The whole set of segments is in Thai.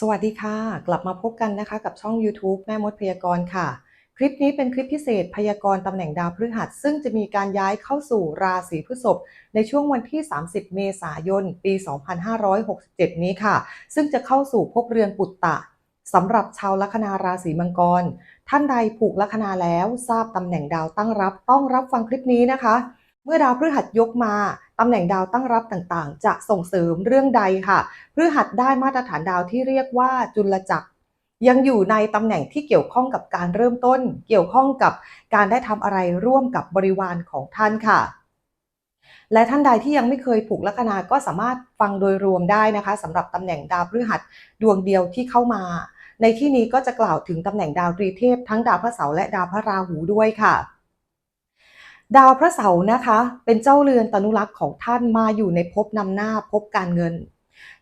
สวัสดีค่ะ กลับมาพบกันนะคะกับช่อง YouTube แม่มดพยากรณ์ค่ะ คลิปนี้เป็นคลิปพิเศษพยากรณ์ตำแหน่งดาวพฤหัส ซึ่งจะมีการย้ายเข้าสู่ราศีพฤษภในช่วงวันที่ 30 เมษายน ปี 2567 นี้ค่ะ ซึ่งจะเข้าสู่ภพเรือนปุตตะสำหรับชาวลัคนาราศีมังกร ท่านใดผูกลัคนาแล้วทราบตำแหน่งดาวตั้งรับ ต้องรับฟังคลิปนี้นะคะ เมื่อดาวพฤหัสยกมาตำแหน่งดาวตั้งรับต่างๆ จะส่งเสริมเรื่องใดค่ะพฤหัสได้มาตรฐานดาวที่เรียกว่าจุลจักร ยังอยู่ในตำแหน่งที่เกี่ยวข้องกับการเริ่มต้น เกี่ยวข้องกับการได้ทำอะไรร่วมกับบริวารของท่านค่ะ และท่านใดที่ยังไม่เคยผูกลัคนาก็สามารถฟังโดยรวมได้นะคะสำหรับตำแหน่งดาวพฤหัสดวงเดียวที่เข้ามา ในที่นี้ก็จะกล่าวถึงตำแหน่งดาวตรีเทพทั้งดาวพระเสาร์และดาวพระราหูด้วยค่ะ ดาวพระเสาร์นะคะ เป็นเจ้าเรือนตนุรักษ์ของท่านมาอยู่ในภพนำหน้าภพการเงิน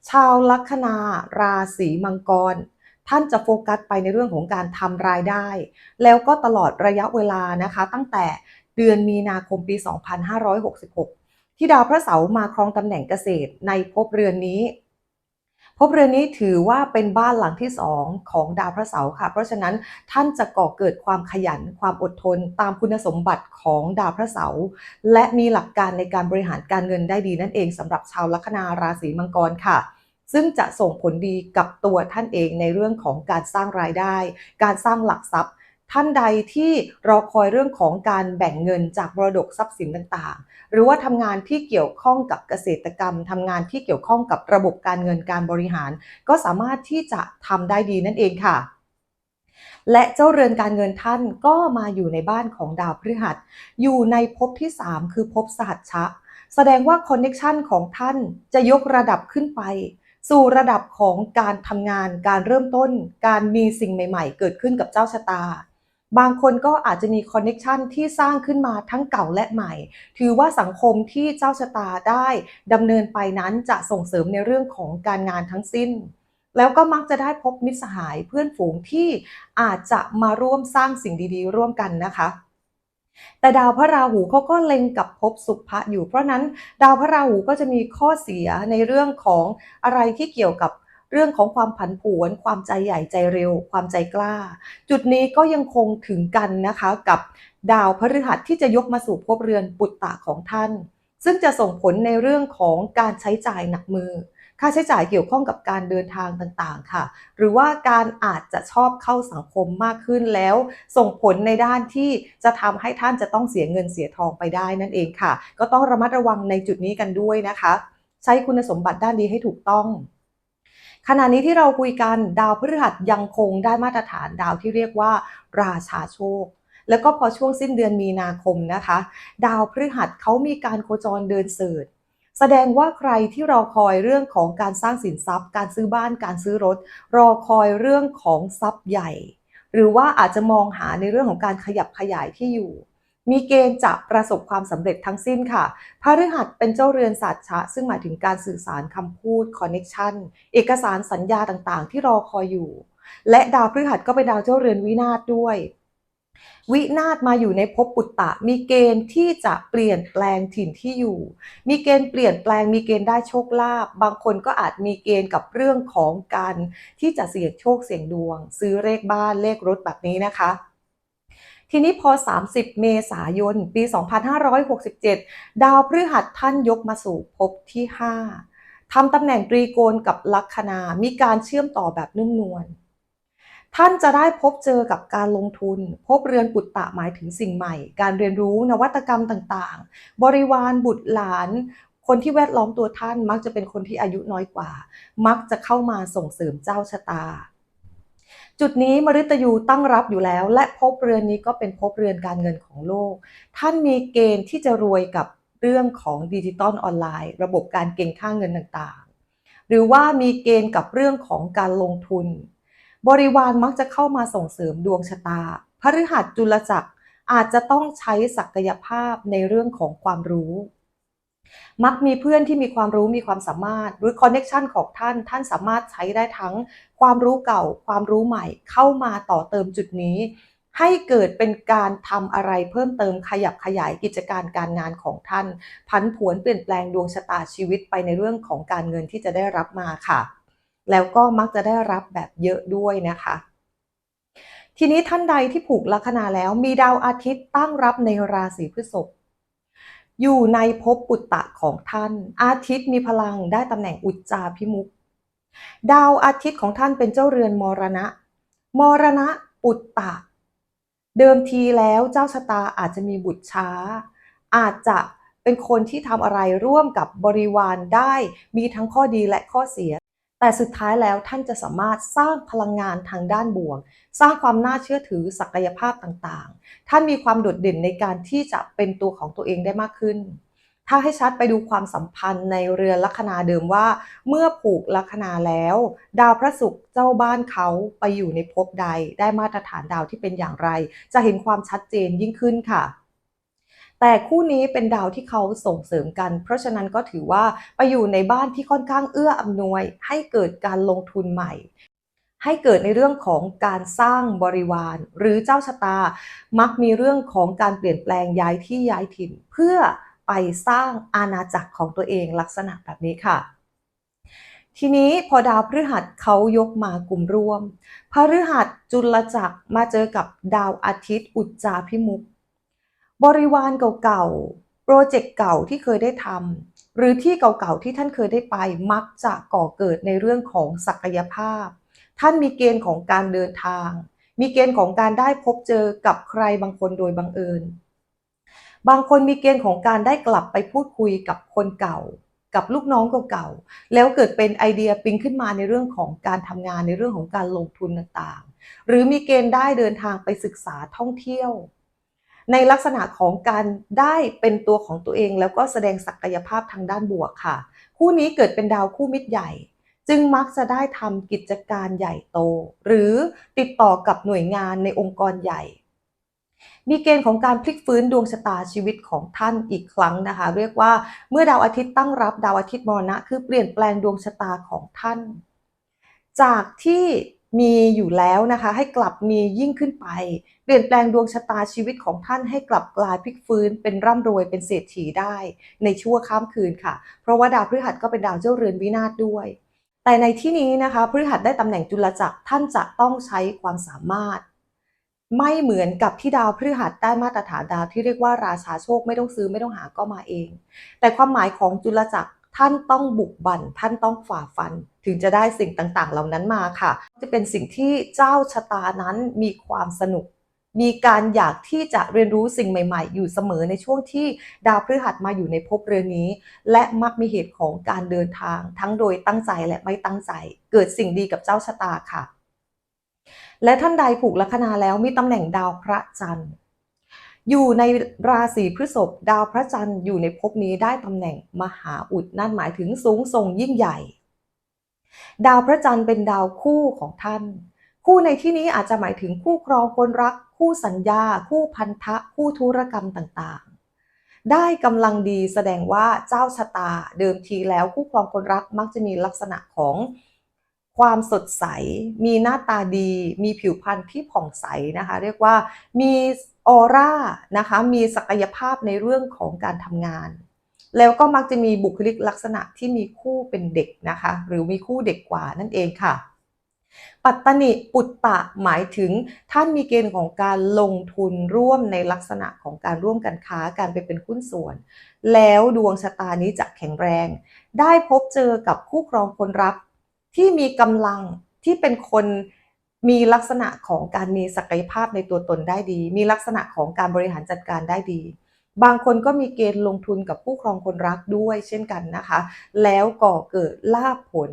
ชาวลัคนาราศีมังกร ท่านจะโฟกัสไปในเรื่องของการทำรายได้ แล้วก็ตลอดระยะเวลานะคะ ตั้งแต่เดือนมีนาคมปี 2566 ที่ดาวพระเสาร์มาครองตำแหน่งเกษตรในภพเรือนนี้ พบเรือนนี้ถือว่าเป็นบ้านหลังที่สองของดาวพระเสาร์ค่ะ เพราะฉะนั้นท่านจะก่อเกิดความขยันความอดทน ตามคุณสมบัติของดาวพระเสาร์และมีหลักการในการบริหารการเงินได้ดีนั่นเองสำหรับชาวลัคนาราศีมังกรค่ะซึ่งจะส่งผลดีกับตัวท่านเองในเรื่องของการสร้างรายได้ การสร้างหลักทรัพย์ ท่านใดที่รอคอยเรื่องของการแบ่งเงินจากมรดกทรัพย์สินต่างๆ หรือว่าทำงานที่เกี่ยวข้องกับเกษตรกรรมทำงานที่เกี่ยวข้องกับระบบการเงินการบริหาร ก็สามารถที่จะทำได้ดีนั่นเองค่ะและเจ้าเรือนการเงินท่านก็มาอยู่ในบ้านของดาวพฤหัส อยู่ในภพที่ 3 คือภพสหัชชะ แสดงว่าคอนเน็ชันของท่านจะยกระดับขึ้นไป สู่ระดับของการทำงาน การเริ่มต้น การมีสิ่งใหม่ ๆ เกิดขึ้นกับเจ้าชะตา บางคนก็อาจจะมีคอนเน็ชันที่สร้างขึ้นมาทั้งเก่าและใหม่ ถือว่าสังคมที่เจ้าชะตาได้ดำเนินไปนั้นจะส่งเสริมในเรื่องของการงานทั้งสิ้น แล้วก็มักจะได้พบมิตรสหายเพื่อนฝูงที่อาจจะมาร่วมสร้างสิ่งดีๆ ร่วมกันนะคะแต่ดาวพระราหูเขาก็เล็งกับภพสุภะอยู่ เพราะนั้นดาวพระราหูก็จะมีข้อเสียในเรื่องของอะไรที่เกี่ยวกับ เรื่องของความผันผวน ความใจใหญ่ใจเร็ว ความใจกล้า จุดนี้ก็ยังคงถึงกันนะคะกับดาวพฤหัสที่จะยกมาสู่ภพเรือนปุตตะของท่าน ซึ่งจะส่งผลในเรื่องของการใช้จ่ายหนักมือ ค่าใช้จ่ายเกี่ยวข้องกับการเดินทางต่างๆค่ะ หรือว่าการอาจจะชอบเข้าสังคมมากขึ้นแล้ว ส่งผลในด้านที่จะทำให้ท่านจะต้องเสียเงินเสียทองไปได้นั่นเองค่ะ ก็ต้องระมัดระวังในจุดนี้กันด้วยนะคะ ใช้คุณสมบัติด้านดีให้ถูกต้อง ขณะนี้ที่เราคุยกันดาวพฤหัสยังคงได้มาตรฐานดาวที่เรียกว่า ราชาโชค แล้วก็พอช่วงสิ้นเดือนมีนาคมนะคะ ดาวพฤหัสเขามีการโคจรเดินเสิร์ชแสดงว่าใครที่รอคอยเรื่องของการสร้างสินทรัพย์ การซื้อบ้านการซื้อรถ รอคอยเรื่องของทรัพย์ใหญ่ หรือว่าอาจจะมองหาในเรื่องของการขยับขยายที่อยู่ มีเกณฑ์จะประสบความสำเร็จทั้งสิ้นค่ะพฤหัสเป็นเจ้าเรือนศาสตร์ชะซึ่งหมายถึงการสื่อสารคำพูดคอนเน็ชันเอกสารสัญญาต่างๆ ที่รอคอยอยู่ และดาวพฤหัสก็เป็นดาวเจ้าเรือนวินาศด้วย วินาศมาอยู่ในภพปุตตะ มีเกณฑ์ที่จะเปลี่ยนแปลงถิ่นที่อยู่ มีเกณฑ์เปลี่ยนแปลงมีเกณฑ์ได้โชคลาภบางคนก็อาจมีเกณฑ์กับเรื่องของการที่จะเสี่ยงโชคเสี่ยงดวง ซื้อเลขบ้านเลขรถแบบนี้นะคะ ทีนี้พอ 30 เมษายน ปี 2567 ดาวพฤหัสท่านยกมาสู่ภพที่ 5ทำตำแหน่งตรีโกณกับลัคนา มีการเชื่อมต่อแบบนุ่มนวลท่านจะได้พบเจอกับการลงทุน พบเรือนปุตตะหมายถึงสิ่งใหม่ การเรียนรู้นวัตกรรมต่างๆ บริวารบุตรหลาน คนที่แวดล้อมตัวท่านมักจะเป็นคนที่อายุน้อยกว่า มักจะเข้ามาส่งเสริมเจ้าชะตา จุดนี้มฤตยูตั้งรับอยู่แล้ว และพบเรือนนี้ก็เป็นพบเรือนการเงินของโลก ท่านมีเกณฑ์ที่จะรวยกับเรื่องของดิจิตอลออนไลน์ ระบบการเก็งค่าเงินต่างๆ หรือว่ามีเกณฑ์กับเรื่องของการลงทุน บริวารมักจะเข้ามาส่งเสริมดวงชะตาพฤหัสจุลจักรอาจจะต้องใช้ศักยภาพในเรื่องของความรู้ มักมีเพื่อนที่มีความรู้มีความสามารถหรือคอนเน็ชันของท่านท่านสามารถใช้ได้ทั้งความรู้เก่า ความรู้ใหม่เข้ามาต่อเติมจุดนี้ ให้เกิดเป็นการทำอะไรเพิ่มเติมขยับขยายกิจการการงานของท่าน พันผวนเปลี่ยนแปลงดวงชะตาชีวิตไปในเรื่องของการเงินที่จะได้รับมาค่ะ แล้วก็มักจะได้รับแบบเยอะด้วยนะคะทีนี้ท่านใดที่ผูกลัคนาแล้วมีดาวอาทิตย์ตั้งรับในราศีพฤษภ อยู่ในภพปุตตะของท่าน อาทิตย์มีพลังได้ตำแหน่งอุจจาพิมุก ดาวอาทิตย์ของท่านเป็นเจ้าเรือนมรณะ มรณะปุตตะ เดิมทีแล้วเจ้าชะตาอาจจะมีบุตรช้า อาจจะเป็นคนที่ทำอะไรร่วมกับบริวารได้มีทั้งข้อดีและข้อเสีย แต่สุดท้ายแล้วท่านจะสามารถสร้างพลังงานทางด้านบวก สร้างความน่าเชื่อถือศักยภาพต่างๆ ท่านมีความโดดเด่นในการที่จะเป็นตัวของตัวเองได้มากขึ้น ถ้าให้ชัดไปดูความสัมพันธ์ในเรือนลัคนาเดิมว่า เมื่อผูกลัคนาแล้ว ดาวพระศุกร์เจ้าบ้านเขาไปอยู่ในภพใด ได้มาตรฐานดาวที่เป็นอย่างไร จะเห็นความชัดเจนยิ่งขึ้นค่ะ แต่คู่นี้เป็นดาวที่เขาส่งเสริมกัน เพราะฉะนั้นก็ถือว่าไปอยู่ในบ้านที่ค่อนข้างเอื้ออำนวย ให้เกิดการลงทุนใหม่ ให้เกิดในเรื่องของการสร้างบริวาร หรือเจ้าชะตา มักมีเรื่องของการเปลี่ยนแปลงย้ายที่ย้ายถิ่น เพื่อไปสร้างอาณาจักรของตัวเองลักษณะแบบนี้ค่ะทีนี้พอดาวพฤหัสเขายกมากลุ่มร่วม พฤหัสจุลจักรมาเจอกับดาวอาทิตย์อุจจาพิมุก บริวารเก่าๆ โปรเจกต์เก่าที่เคยได้ทำหรือที่เก่าๆที่ท่านเคยได้ไปมักจะก่อเกิดในเรื่องของศักยภาพ ท่านมีเกณฑ์ของการเดินทาง มีเกณฑ์ของการได้พบเจอกับใครบางคนโดยบังเอิญ บางคนมีเกณฑ์ของการได้กลับไปพูดคุยกับคนเก่า กับลูกน้องเก่าๆ แล้วเกิดเป็นไอเดียปิ๊งขึ้นมาในเรื่องของการทำงานในเรื่องของการลงทุนต่างๆ หรือมีเกณฑ์ได้เดินทางไปศึกษาท่องเที่ยว ในลักษณะของการได้เป็นตัวของตัวเอง แล้วก็แสดงศักยภาพทางด้านบวกค่ะ คู่นี้เกิดเป็นดาวคู่มิตรใหญ่ จึงมักจะได้ทำกิจการใหญ่โต หรือติดต่อกับหน่วยงานในองค์กรใหญ่ มีเกณฑ์ของการพลิกฟื้นดวงชะตาชีวิตของท่านอีกครั้งนะคะ เรียกว่าเมื่อดาวอาทิตย์ตั้งรับดาวอาทิตย์มรณะ คือเปลี่ยนแปลงดวงชะตาของท่าน จากที่ มีอยู่แล้วนะคะ ให้กลับมียิ่งขึ้นไป เปลี่ยนแปลงดวงชะตาชีวิตของท่านให้กลับกลายพลิกฟื้น เป็นร่ำรวยเป็นเศรษฐีได้ ในชั่วข้ามคืนค่ะ เพราะว่าดาวพฤหัสก็เป็นดาวเจ้าเรือนวินาศด้วย แต่ในที่นี้นะคะพฤหัสได้ตำแหน่งจุลจักรท่านจะต้องใช้ความสามารถ ไม่เหมือนกับที่ดาวพฤหัสได้มาตรฐานดาวที่เรียกว่าราชาโชคไม่ต้องซื้อไม่ต้องหาก็มาเอง แต่ความหมายของจุลจักร ท่านต้องบุกบั่นท่านต้องฝ่าฟัน ถึงจะได้สิ่งต่างๆ เหล่านั้นมาค่ะ จะเป็นสิ่งที่เจ้าชะตานั้นมีความสนุก มีการอยากที่จะเรียนรู้สิ่งใหม่ ๆ อยู่เสมอในช่วงที่ดาวพฤหัสมาอยู่ในภพเรือนนี้ และมักมีเหตุของการเดินทาง ทั้งโดยตั้งใจและไม่ตั้งใจ เกิดสิ่งดีกับเจ้าชะตาค่ะ และท่านใดผูกลัคนาแล้วมีตำแหน่งดาวพระจันทร์ อยู่ในราศีพฤษภดาวพระจันทร์อยู่ในภพนี้ได้ตำแหน่งมหาอุดนั่นหมายถึงสูงส่งยิ่งใหญ่ ดาวพระจันทร์เป็นดาวคู่ของท่าน คู่ในที่นี้อาจจะหมายถึงคู่ครองคนรัก คู่สัญญา คู่พันธะ คู่ธุรกรรมต่างๆ ได้กำลังดีแสดงว่าเจ้าชะตาเดิมทีแล้วคู่ครองคนรักมักจะมีลักษณะของ ความสดใส มีหน้าตาดี มีผิวพรรณที่ผ่องใสนะคะ เรียกว่ามีออร่านะคะ มีศักยภาพในเรื่องของการทำงาน แล้วก็มักจะมีบุคลิกลักษณะที่มีคู่เป็นเด็กนะคะ หรือมีคู่เด็กกว่านั่นเองค่ะ ปัตตนิปุตตะหมายถึงท่านมีเกณฑ์ของการลงทุนร่วมในลักษณะของการร่วมกันค้าการไปเป็นหุ้นส่วน แล้วดวงชะตานี้จะแข็งแรง ได้พบเจอกับคู่ครองคนรัก ที่มีกำลังที่เป็นคนมีลักษณะของการมีศักยภาพในตัวตนได้ดี มีลักษณะของการบริหารจัดการได้ดี บางคนก็มีเกณฑ์ลงทุนกับผู้ครองคนรักด้วยเช่นกันนะคะ แล้วก่อเกิดลาภผล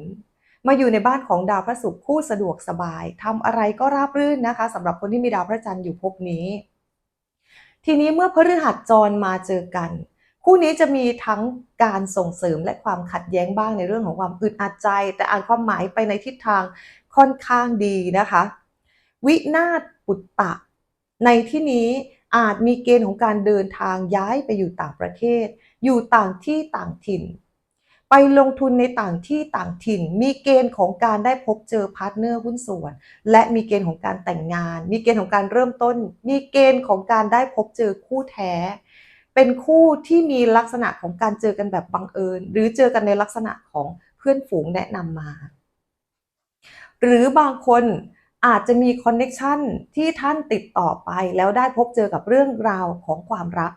มาอยู่ในบ้านของดาวพระศุกร์คู่สะดวกสบายทำอะไรก็ราบรื่นนะคะสำหรับคนที่มีดาวพระจันทร์อยู่ภพนี้ ทีนี้เมื่อพฤหัสจรมาเจอกัน คู่นี้จะมีทั้งการส่งเสริมและความขัดแย้งบ้างในเรื่องของความอึดอัดใจ แต่อ่านความหมายไปในทิศทางค่อนข้างดีนะคะ วินาศปุตตะ ในที่นี้อาจมีเกณฑ์ของการเดินทางย้ายไปอยู่ต่างประเทศ อยู่ต่างที่ต่างถิ่น ไปลงทุนในต่างที่ต่างถิ่น มีเกณฑ์ของการได้พบเจอพาร์ทเนอร์หุ้นส่วน และมีเกณฑ์ของการแต่งงาน มีเกณฑ์ของการเริ่มต้น มีเกณฑ์ของการได้พบเจอคู่แท้ เป็นคู่ที่มีลักษณะของการเจอกันแบบบังเอิญ หรือเจอกันในลักษณะของเพื่อนฝูงแนะนำมา หรือบางคนอาจจะมีคอนเน็ชันที่ท่านติดต่อไปแล้วได้พบเจอกับเรื่องราวของความรัก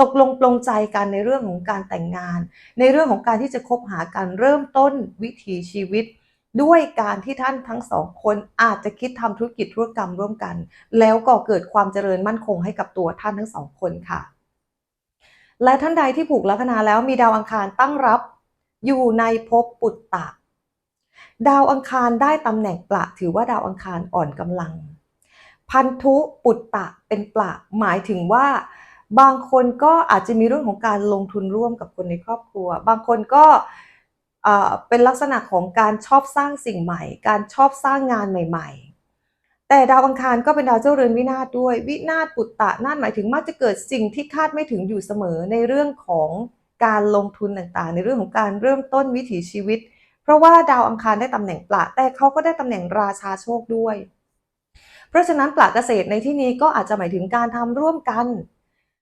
ตกลงปลงใจกันในเรื่องของการแต่งงาน ในเรื่องของการที่จะคบหากันเริ่มต้นวิถีชีวิต ด้วยการที่ท่านทั้งสองคนอาจจะคิดทำธุรกิจธุรกรรมร่วมกัน แล้วก็เกิดความเจริญมั่นคงให้กับตัวท่านทั้งสองคนค่ะ และท่านใดที่ผูกลัคนาแล้วมีดาวอังคารตั้งรับ อยู่ในภพปุตตะ ดาวอังคารได้ตำแหน่งปละถือว่าดาวอังคารอ่อนกำลัง พันธุปุตตะเป็นปละหมายถึงว่า บางคนก็อาจจะมีเรื่องของการลงทุนร่วมกับคนในครอบครัว บางคนก็เอ่อเป็นลักษณะของการชอบสร้างสิ่งใหม่ การชอบสร้างงานใหม่ ๆ แต่ดาวอังคารก็เป็นดาวเจ้าเรือนวินาศด้วย วินาศปุตตะนั่นหมายถึงมักจะเกิดสิ่งที่คาดไม่ถึงอยู่เสมอในเรื่องของการลงทุนต่างๆ ในเรื่องของการเริ่มต้นวิถีชีวิต เพราะว่าดาวอังคารได้ตำแหน่งปละแต่เขาก็ได้ตำแหน่งราชาโชคด้วย เพราะฉะนั้นปละเกษตรในที่นี้ก็อาจจะหมายถึงการทำร่วมกัน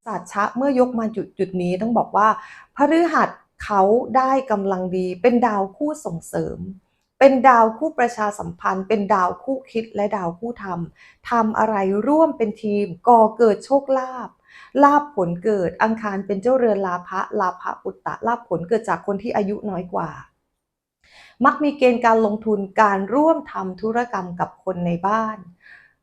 ศาสตร์ชะเมื่อยกมาจุดจุดนี้ต้องบอกว่าพฤหัสเขาได้กำลังดีเป็นดาวคู่ส่งเสริม เป็นดาวคู่ประชาสัมพันธ์ เป็นดาวคู่คิดและดาวคู่ทำทำอะไรร่วมเป็นทีมก่อเกิดโชคลาภลาภผลเกิดอังคารเป็นเจ้าเรือนลาภะลาภะปุตตะลาภผลเกิดจากคนที่อายุน้อยกว่า มักมีเกณฑ์การลงทุนการร่วมทำธุรกรรมกับคนในบ้าน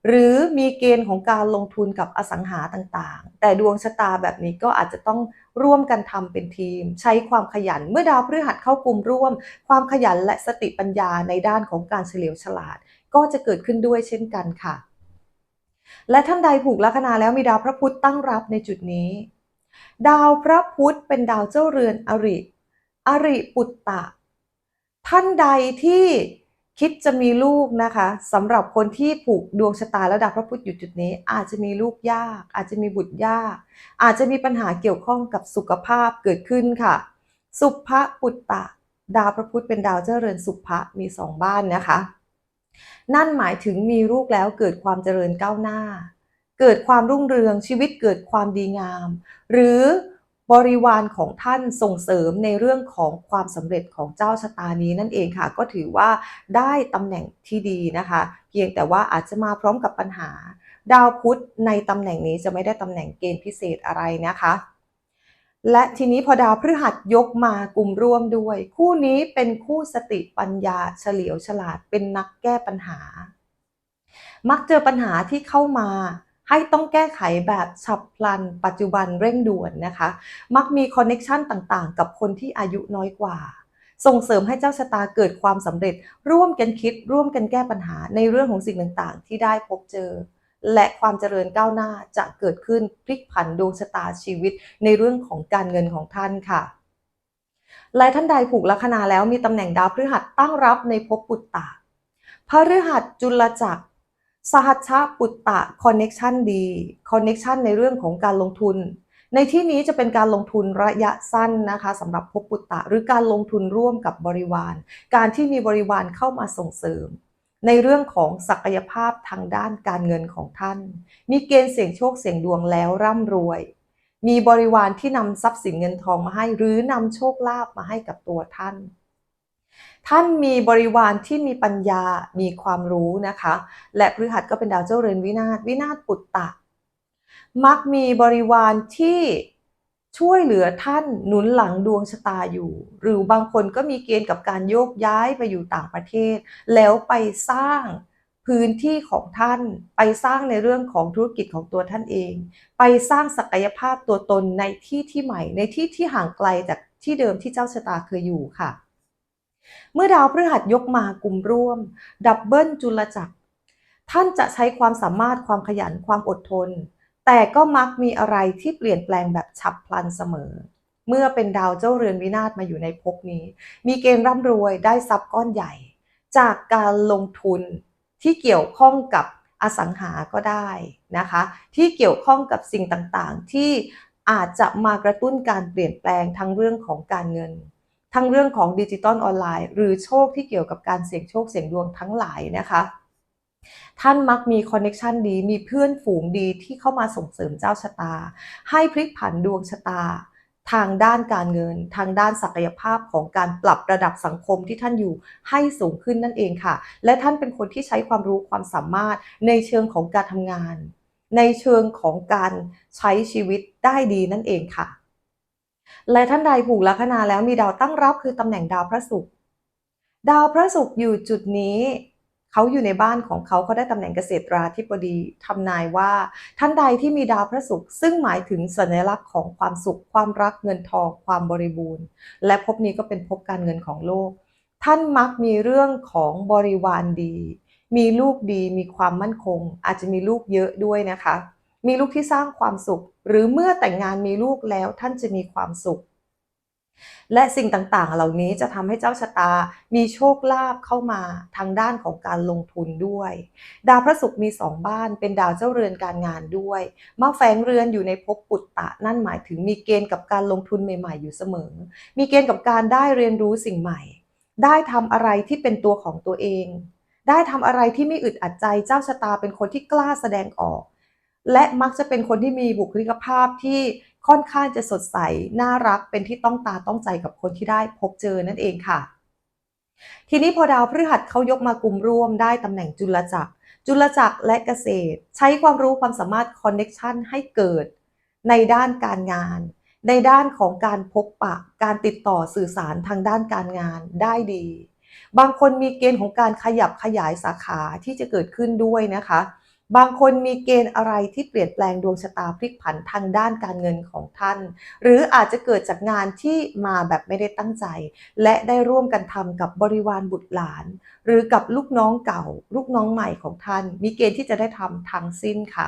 หรือมีเกณฑ์ของการลงทุนกับอสังหาต่างๆ แต่ดวงชะตาแบบนี้ก็อาจจะต้องร่วมกันทำเป็นทีม ใช้ความขยันเมื่อดาวพฤหัสเข้ากลุ่มร่วม ความขยันและสติปัญญาในด้านของการเฉลียวฉลาด ก็จะเกิดขึ้นด้วยเช่นกันค่ะ และท่านใดผูกลัคนาแล้วมีดาวพระพุธตั้งรับในจุดนี้ ดาวพระพุธเป็นดาวเจ้าเรือนอริ อริปุตตะ ท่านใดที่ คิดจะมีลูกนะคะสำหรับคนที่ผูกดวงชะตาและดาวพระพุธอยู่จุดนี้ อาจจะมีลูกยาก อาจจะมีบุตรยาก อาจจะมีปัญหาเกี่ยวข้องกับสุขภาพเกิดขึ้นค่ะ สุภะปุตตะ ดาวพระพุธเป็นดาวเจ้าเรือนสุภะมีสองบ้านนะคะ นั่นหมายถึงมีลูกแล้วเกิดความเจริญก้าวหน้า เกิดความรุ่งเรืองชีวิตเกิดความดีงาม หรือ บริวารของท่านส่งเสริมในเรื่องของความสำเร็จของเจ้าชะตานี้นั่นเองค่ะ ก็ถือว่าได้ตำแหน่งที่ดีนะคะ เพียงแต่ว่าอาจจะมาพร้อมกับปัญหา ดาวพุธในตำแหน่งนี้จะไม่ได้ตำแหน่งเกณฑ์พิเศษอะไรนะคะและทีนี้พอดาวพฤหัสยกมากลุ่มร่วมด้วย คู่นี้เป็นคู่สติปัญญาเฉลียวฉลาดเป็นนักแก้ปัญหา มักเจอปัญหาที่เข้ามา ให้ต้องแก้ไขแบบฉับพลัน ปัจจุบันเร่งด่วนนะคะ มักมีคอนเน็ชันต่างๆ กับคนที่อายุน้อยกว่า ส่งเสริมให้เจ้าชะตาเกิดความสำเร็จ ร่วมกันคิด ร่วมกันแก้ปัญหาในเรื่องของสิ่งต่างๆ ที่ได้พบเจอ และความเจริญก้าวหน้าจะเกิดขึ้นพลิกผันดวงชะตาชีวิต ในเรื่องของการเงินของท่านค่ะและท่านใดผูกลัคนาแล้วมีตำแหน่งดาวพฤหัสตั้งรับในภพปุตตะพฤหัสจุลจักร สหัชชะปุตตะคอนเน็ชันดีคอนเน็ชันในเรื่องของการลงทุน ในที่นี้จะเป็นการลงทุนระยะสั้นนะคะสำหรับภพปุตตะ หรือการลงทุนร่วมกับบริวาร การที่มีบริวารเข้ามาส่งเสริม ในเรื่องของศักยภาพทางด้านการเงินของท่าน มีเกณฑ์เสี่ยงโชคเสี่ยงดวงแล้วร่ำรวย มีบริวารที่นำทรัพย์สินเงินทองมาให้ หรือนำโชคลาภมาให้กับตัวท่าน ท่านมีบริวารที่มีปัญญา มีความรู้นะคะ และพฤหัสก็เป็นดาวเจ้าเรือนวินาศ วินาศปุตตะ มักมีบริวารที่ช่วยเหลือท่านหนุนหลังดวงชะตาอยู่ หรือบางคนก็มีเกณฑ์กับการโยกย้ายไปอยู่ต่างประเทศ แล้วไปสร้างพื้นที่ของท่านไปสร้างในเรื่องของธุรกิจของตัวท่านเอง ไปสร้างศักยภาพตัวตนในที่ที่ใหม่ ในที่ที่ห่างไกลจากที่เดิมที่เจ้าชะตาเคยอยู่ค่ะ เมื่อดาวพฤหัสยกมากลุ่มร่วม ดับเบิลจุลจักร ท่านจะใช้ความสามารถความขยันความอดทน แต่ก็มักมีอะไรที่เปลี่ยนแปลงแบบฉับพลันเสมอ เมื่อเป็นดาวเจ้าเรือนวินาศมาอยู่ในภพนี้ มีเกณฑ์ร่ำรวยได้ทรัพย์ก้อนใหญ่ จากการลงทุนที่เกี่ยวข้องกับอสังหาก็ได้นะคะ ที่เกี่ยวข้องกับสิ่งต่างๆ ที่อาจจะมากระตุ้นการเปลี่ยนแปลงทั้งเรื่องของการเงิน ทั้งเรื่องของดิจิตอลออนไลน์ หรือโชคที่เกี่ยวกับการเสี่ยงโชคเสี่ยงดวงทั้งหลายนะคะท่านมักมีคอนเน็ชันดี มีเพื่อนฝูงดีที่เข้ามาส่งเสริมเจ้าชะตา ให้พลิกผันดวงชะตา ทางด้านการเงิน ทางด้านศักยภาพของการปรับระดับสังคมที่ท่านอยู่ให้สูงขึ้นนั่นเองค่ะ และท่านเป็นคนที่ใช้ความรู้ความสามารถในเชิงของการทำงาน ในเชิงของการใช้ชีวิตได้ดีนั่นเองค่ะ และท่านใดผูกลัคนาแล้วมีดาวตั้งรับคือตำแหน่งดาวพระศุกร์ดาวพระศุกร์อยู่จุดนี้เขาอยู่ในบ้านของเขาเขาได้ตำแหน่งเกษตราธิบดีทำนายว่า ท่านใดที่มีดาวพระศุกร์ซึ่งหมายถึงสัญลักษณ์ของความสุข ความรักเงินทอง ความบริบูรณ์ และภพนี้ก็เป็นภพการเงินของโลก ท่านมักมีเรื่องของบริวารดี มีลูกดีมีความมั่นคง อาจจะมีลูกเยอะด้วยนะคะ มีลูกที่สร้างความสุข หรือเมื่อแต่งงานมีลูกแล้วท่านจะมีความสุข และสิ่งต่างๆ เหล่านี้จะทำให้เจ้าชะตามีโชคลาภเข้ามาทางด้านของการลงทุนด้วย ดาวพระศุกร์มีสองบ้าน เป็นดาวเจ้าเรือนการงานด้วย มาแฝงเรือนอยู่ในภพปุตตะ นั่นหมายถึงมีเกณฑ์กับการลงทุนใหม่ๆ อยู่เสมอ มีเกณฑ์กับการได้เรียนรู้สิ่งใหม่ ได้ทำอะไรที่เป็นตัวของตัวเอง ได้ทำอะไรที่ไม่อึดอัดใจ เจ้าชะตาเป็นคนที่กล้าแสดงออก และมักจะเป็นคนที่มีบุคลิกภาพที่ค่อนข้างจะสดใส น่ารักเป็นที่ต้องตาต้องใจกับคนที่ได้พบเจอนั่นเองค่ะ ทีนี้พอดาวพฤหัสเขายกมากลุ่มร่วมได้ตำแหน่งจุลจักร จุลจักรและเกษตร ใช้ความรู้ความสามารถคอนเน็กชันให้เกิด ในด้านการงาน ในด้านของการพบปะ การติดต่อสื่อสารทางด้านการงานได้ดี บางคนมีเกณฑ์ของการขยับขยายสาขาที่จะเกิดขึ้นด้วยนะคะ บางคนมีเกณฑ์อะไรที่เปลี่ยนแปลงดวงชะตาพลิกผันทางด้านการเงินของท่าน หรืออาจจะเกิดจากงานที่มาแบบไม่ได้ตั้งใจ และได้ร่วมกันทำกับบริวารบุตรหลาน หรือกับลูกน้องเก่า ลูกน้องใหม่ของท่าน มีเกณฑ์ที่จะได้ทำทั้งสิ้นค่ะ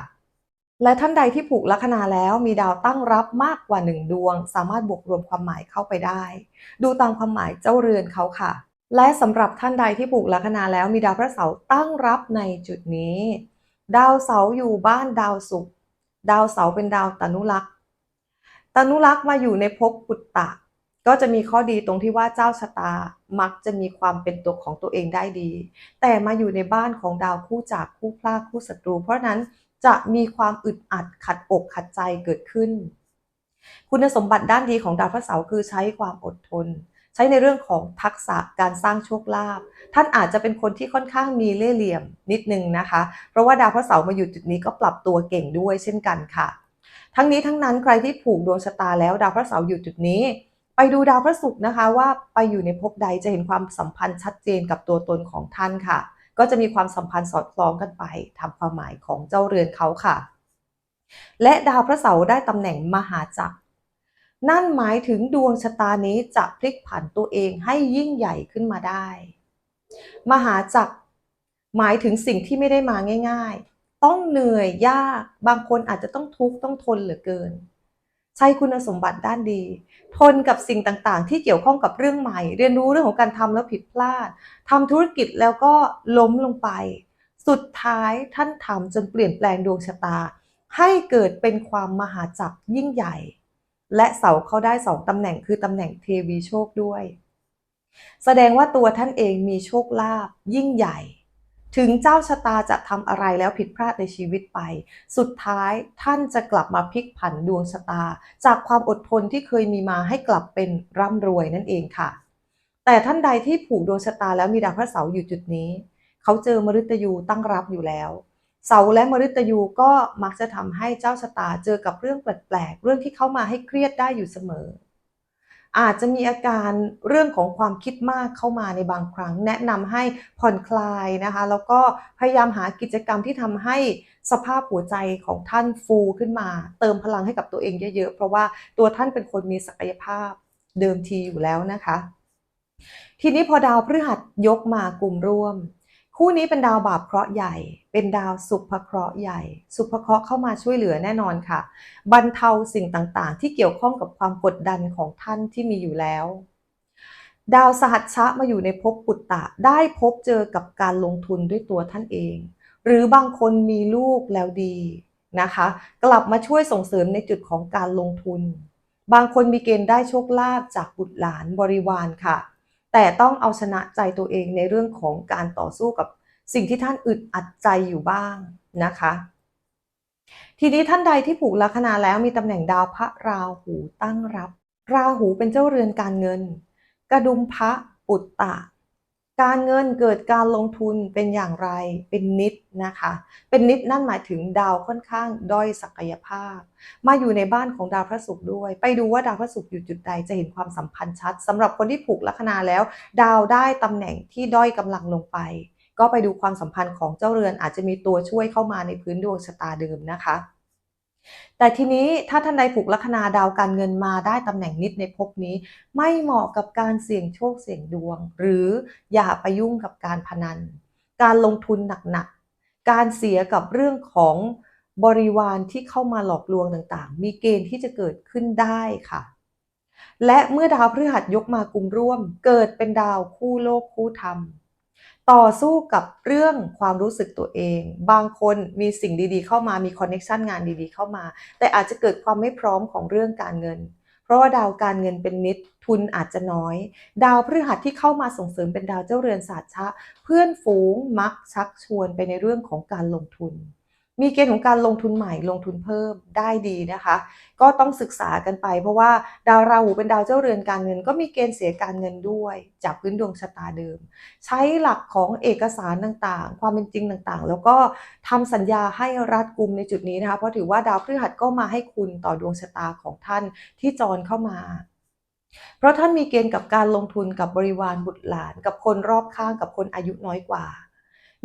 และท่านใดที่ผูกลัคนาแล้วมีดาวตั้งรับมากกว่าหนึ่งดวง สามารถบวกรวมความหมายเข้าไปได้ ดูตามความหมายเจ้าเรือนเขาค่ะและสำหรับท่านใดที่ผูกลัคนาแล้วมีดาวพระเสาร์ตั้งรับในจุดนี้ ดาวเสาอยู่บ้านดาวศุกร์ดาวเสาเป็นดาวตนุรักษ์ตนุรักษ์มาอยู่ในภพปุตตะ ก็จะมีข้อดีตรงที่ว่าเจ้าชะตามักจะมีความเป็นตัวของตัวเองได้ดี แต่มาอยู่ในบ้านของดาวคู่จากคู่พลาคู่ศัตรู เพราะนั้นจะมีความอึดอัดขัดอกขัดใจเกิดขึ้น คุณสมบัติด้านดีของดาวพระเสาร์คือใช้ความอดทน ใช้ในเรื่องของทักษะการสร้างโชคลาภท่านอาจจะเป็นคนที่ค่อนข้างมีเล่ห์เหลี่ยมนิดนึงนะคะ เพราะว่าดาวพระเสาร์มาอยู่จุดนี้ก็ปรับตัวเก่งด้วยเช่นกันค่ะ ทั้งนี้ทั้งนั้นใครที่ผูกดวงชะตาแล้วดาวพระเสาร์อยู่จุดนี้ ไปดูดาวพระศุกร์นะคะว่าไปอยู่ในภพใดจะเห็นความสัมพันธ์ชัดเจนกับตัวตนของท่านค่ะ ก็จะมีความสัมพันธ์สอดคล้องกันไปทำความหมายของเจ้าเรือนเขาค่ะ และดาวพระเสาร์ได้ตำแหน่งมหาจักร นั่นหมายถึงดวงชะตานี้จะพลิกผันตัวเองให้ยิ่งใหญ่ขึ้นมาได้ มหาจักรหมายถึงสิ่งที่ไม่ได้มาง่าย ๆ ต้องเหนื่อยยาก บางคนอาจจะต้องทุกข์ต้องทนเหลือเกิน ใช้คุณสมบัติด้านดี ทนกับสิ่งต่างๆ ที่เกี่ยวข้องกับเรื่องใหม่ เรียนรู้เรื่องของการทำแล้วผิดพลาดทำธุรกิจแล้วก็ล้มลงไป สุดท้ายท่านทำจนเปลี่ยนแปลงดวงชะตา ให้เกิดเป็นความมหาจักรยิ่งใหญ่ และเสาเข้าได้สองตำแหน่งคือตำแหน่งเทวีโชคด้วย แสดงว่าตัวท่านเองมีโชคลาภยิ่งใหญ่ ถึงเจ้าชะตาจะทำอะไรแล้วผิดพลาดในชีวิตไป สุดท้ายท่านจะกลับมาพลิกผันดวงชะตา จากความอดทนที่เคยมีมาให้กลับเป็นร่ำรวยนั่นเองค่ะ แต่ท่านใดที่ผูกดวงชะตาแล้วมีดาวพระเสาร์อยู่จุดนี้ เขาเจอมฤตยูตั้งรับอยู่แล้ว เสาและมฤตยูก็มักจะทำให้เจ้าชะตาเจอกับเรื่องแปลกๆ เรื่องที่เข้ามาให้เครียดได้อยู่เสมอ อาจจะมีอาการเรื่องของความคิดมากเข้ามาในบางครั้ง แนะนำให้ผ่อนคลายนะคะ แล้วก็พยายามหากิจกรรมที่ทำให้สภาพหัวใจของท่านฟูขึ้นมา เติมพลังให้กับตัวเองเยอะๆ เพราะว่าตัวท่านเป็นคนมีศักยภาพเดิมทีอยู่แล้วนะคะ ทีนี้พอดาวพฤหัสยกมากลุ่มร่วม คู่นี้เป็นดาวบาปเคราะห์ใหญ่ เป็นดาวสุภเคราะห์ใหญ่ สุภเคราะห์เข้ามาช่วยเหลือแน่นอนค่ะ บรรเทาสิ่งต่างๆ ที่เกี่ยวข้องกับความกดดันของท่านที่มีอยู่แล้ว ดาวสหัชชะมาอยู่ในภพปุตตะ ได้พบเจอกับการลงทุนด้วยตัวท่านเอง หรือบางคนมีลูกแล้วดีนะคะ กลับมาช่วยส่งเสริมในจุดของการลงทุน บางคนมีเกณฑ์ได้โชคลาภจากบุตรหลานบริวารค่ะ แต่ต้องเอาชนะใจตัวเองในเรื่องของการต่อสู้กับ สิ่งที่ท่านอึดอัดใจอยู่บ้างนะคะ ทีนี้ท่านใดที่ผูกลัคนาแล้วมีตำแหน่งดาวพระราหูตั้งรับ ราหูเป็นเจ้าเรือนการเงิน กระดุมพระปุตตะ การเงินเกิดการลงทุนเป็นอย่างไรเป็นนิดนะคะ เป็นนิดนั่นหมายถึงดาวค่อนข้างด้อยศักยภาพ มาอยู่ในบ้านของดาวพระศุกร์ด้วย ไปดูว่าดาวพระศุกร์อยู่จุดใดจะเห็นความสัมพันธ์ชัดสำหรับคนที่ผูกลัคนาแล้ว ดาวได้ตำแหน่งที่ด้อยกำลังลงไป ก็ไปดูความสัมพันธ์ของเจ้าเรือนอาจจะมีตัวช่วยเข้ามาในพื้นดวงชะตาเดิมนะคะ แต่ทีนี้ถ้าท่านใดผูกลัคนาดาวการเงินมาได้ตำแหน่งนิดในภพนี้ ไม่เหมาะกับการเสี่ยงโชคเสี่ยงดวง หรืออย่าไปยุ่งกับการพนัน การลงทุนหนักๆการเสียกับเรื่องของบริวารที่เข้ามาหลอกลวงต่างๆ มีเกณฑ์ที่จะเกิดขึ้นได้ค่ะ และเมื่อดาวพฤหัสยกมากลุ่มร่วม เกิดเป็นดาวคู่โลกคู่ธรรม ต่อสู้กับเรื่องความรู้สึกตัวเอง บางคนมีสิ่งดีๆ เข้ามามีคอนเน็ชันงานดีๆ เข้ามา แต่อาจจะเกิดความไม่พร้อมของเรื่องการเงิน เพราะว่าดาวการเงินเป็นนิดทุนอาจจะน้อย ดาวพฤหัสที่เข้ามาส่งเสริมเป็นดาวเจ้าเรือนศาสตร์ชะ เพื่อนฝูงมักชักชวนไปในเรื่องของการลงทุน มีเกณฑ์ของการลงทุนใหม่ลงทุนเพิ่มได้ดีนะคะ ก็ต้องศึกษากันไป เพราะว่าดาวราหูเป็นดาวเจ้าเรือนการเงิน ก็มีเกณฑ์เสียการเงินด้วย จากพื้นดวงชะตาเดิม ใช้หลักของเอกสารต่างๆ ความเป็นจริงต่างๆ แล้วก็ทำสัญญาให้รัดกุมในจุดนี้นะคะเพราะถือว่าดาวพฤหัสก็มาให้คุณต่อดวงชะตาของท่านที่จรเข้ามาเพราะท่านมีเกณฑ์กับการลงทุนกับบริวารบุตรหลาน กับคนรอบข้างกับคนอายุน้อยกว่า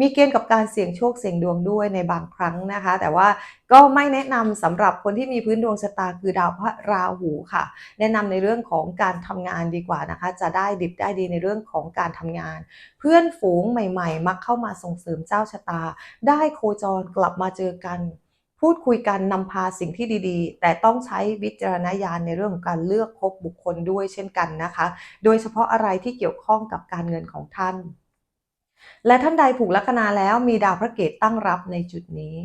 มีเกณฑ์กับการเสี่ยงโชคเสี่ยงดวงด้วยในบางครั้งนะคะ แต่ว่าก็ไม่แนะนำสำหรับคนที่มีพื้นดวงชะตาคือดาวพระราหูค่ะ แนะนำในเรื่องของการทำงานดีกว่านะคะ จะได้ดิบได้ดีในเรื่องของการทำงาน เพื่อนฝูงใหม่ ๆ มักเข้ามาส่งเสริมเจ้าชะตา ได้โคจรกลับมาเจอกันพูดคุยกันนำพาสิ่งที่ดีๆ แต่ต้องใช้วิจารณญาณในเรื่องของการเลือกคบบุคคลด้วยเช่นกันนะคะ โดยเฉพาะอะไรที่เกี่ยวข้องกับการเงินของท่าน และท่านใดผูกลัคนาแล้วมีดาวพระเกตตั้งรับในจุดนี้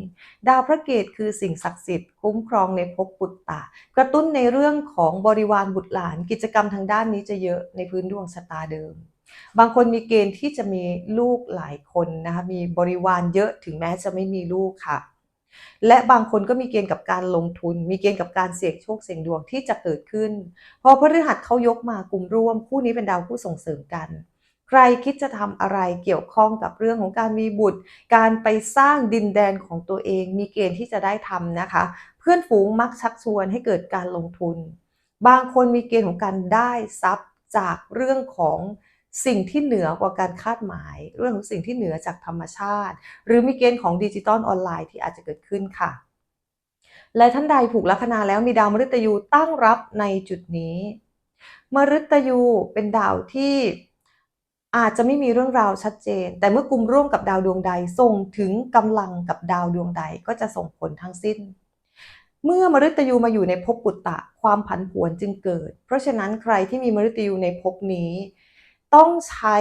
ดาวพระเกตคือสิ่งศักดิ์สิทธิ์คุ้มครองในภพปุตตะ กระตุ้นในเรื่องของบริวารบุตรหลาน กิจกรรมทางด้านนี้จะเยอะในพื้นดวงชะตาเดิม บางคนมีเกณฑ์ที่จะมีลูกหลายคนนะคะมีบริวารเยอะถึงแม้จะไม่มีลูกค่ะ และบางคนก็มีเกณฑ์กับการลงทุน มีเกณฑ์กับการเสี่ยงโชคเสี่ยงดวงที่จะเกิดขึ้น พอพฤหัสเขายกมากลุ่มร่วมคู่นี้เป็นดาวผู้ส่งเสริมกัน ใครคิดจะทำอะไรเกี่ยวข้องกับเรื่องของการมีบุตร การไปสร้างดินแดนของตัวเอง มีเกณฑ์ที่จะได้ทำนะคะ เพื่อนฝูงมักชักชวนให้เกิดการลงทุน บางคนมีเกณฑ์ของการได้ทรัพย์จากเรื่องของสิ่งที่เหนือกว่าการคาดหมาย เรื่องของสิ่งที่เหนือจากธรรมชาติ หรือมีเกณฑ์ของดิจิตอลออนไลน์ที่อาจจะเกิดขึ้นค่ะ และท่านใดผูกลัคนาแล้วมีดาวมฤตยูตั้งรับในจุดนี้ มฤตยูเป็นดาวที่ อาจจะไม่มีเรื่องราวชัดเจน แต่เมื่อกลุ่มร่วมกับดาวดวงใดส่งถึงกำลังกับดาวดวงใดก็จะส่งผลทั้งสิ้น เมื่อมฤตยูมาอยู่ในภพปุตตะความผันผวนจึงเกิด เพราะฉะนั้นใครที่มีมฤตยูในภพนี้ ต้องใช้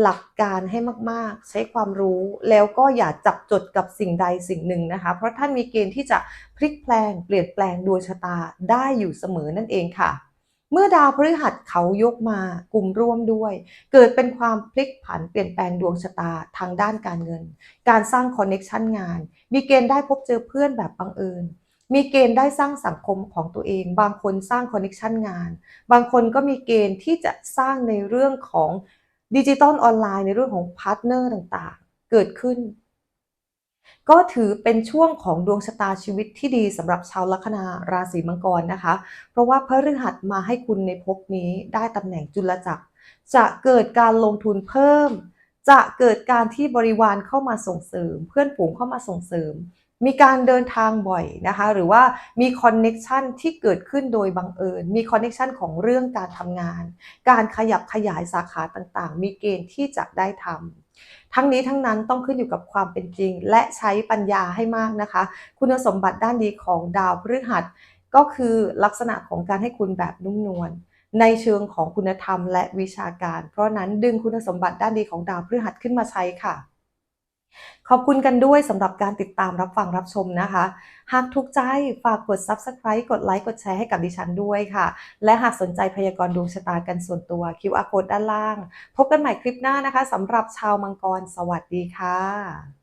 หลักการให้มากๆ ใช้ความรู้แล้วก็อย่าจับจดกับสิ่งใดสิ่งหนึ่งนะคะ เพราะท่านมีเกณฑ์ที่จะพลิกแปลงเปลี่ยนแปลงดวงชะตาได้อยู่เสมอนั่นเองค่ะ เมื่อดาวพฤหัสเขายกมากลุ่มร่วมด้วย เกิดเป็นความพลิกผันเปลี่ยนแปลงดวงชะตาทางด้านการเงิน การสร้างคอนเน็ชันงาน มีเกณฑ์ได้พบเจอเพื่อนแบบบังเอิญมีเกณฑ์ได้สร้างสังคมของตัวเอง บางคนสร้างคอนเน็ชันงาน บางคนก็มีเกณฑ์ที่จะสร้างในเรื่องของดิจิตอลออนไลน์ในเรื่องของพาร์ทเนอร์ต่างๆ เกิดขึ้น ก็ถือเป็นช่วงของดวงชะตาชีวิตที่ดีสำหรับชาวลัคนาราศีมังกรนะคะ เพราะว่าพฤหัสมาให้คุณในภพนี้ได้ตำแหน่งจุลจักร จะเกิดการลงทุนเพิ่ม จะเกิดการที่บริวารเข้ามาส่งเสริม เพื่อนฝูงเข้ามาส่งเสริม มีการเดินทางบ่อยนะคะ หรือว่ามีคอนเน็ชันที่เกิดขึ้นโดยบังเอิญ มีคอนเน็ชันของเรื่องการทำงาน การขยับขยายสาขาต่างๆ มีเกณฑ์ที่จะได้ทำ ทั้งนี้ทั้งนั้นต้องขึ้นอยู่กับความเป็นจริง และใช้ปัญญาให้มากนะคะ คุณสมบัติด้านดีของดาวพฤหัส ก็คือลักษณะของการให้คุณแบบนุ่มนวลในเชิงของคุณธรรมและวิชาการ เพราะนั้นดึงคุณสมบัติด้านดีของดาวพฤหัสขึ้นมาใช้ค่ะ ขอบคุณกันด้วยสำหรับการติดตามรับฟังรับชมนะคะ หากถูกใจฝากกด Subscribe กดไลค์กดแชร์ให้กับดิฉันด้วยค่ะ และหากสนใจพยากรณ์ดวงชะตากันส่วนตัว QR code ด้านล่าง พบกันใหม่คลิปหน้านะคะสำหรับชาวมังกร สวัสดีค่ะ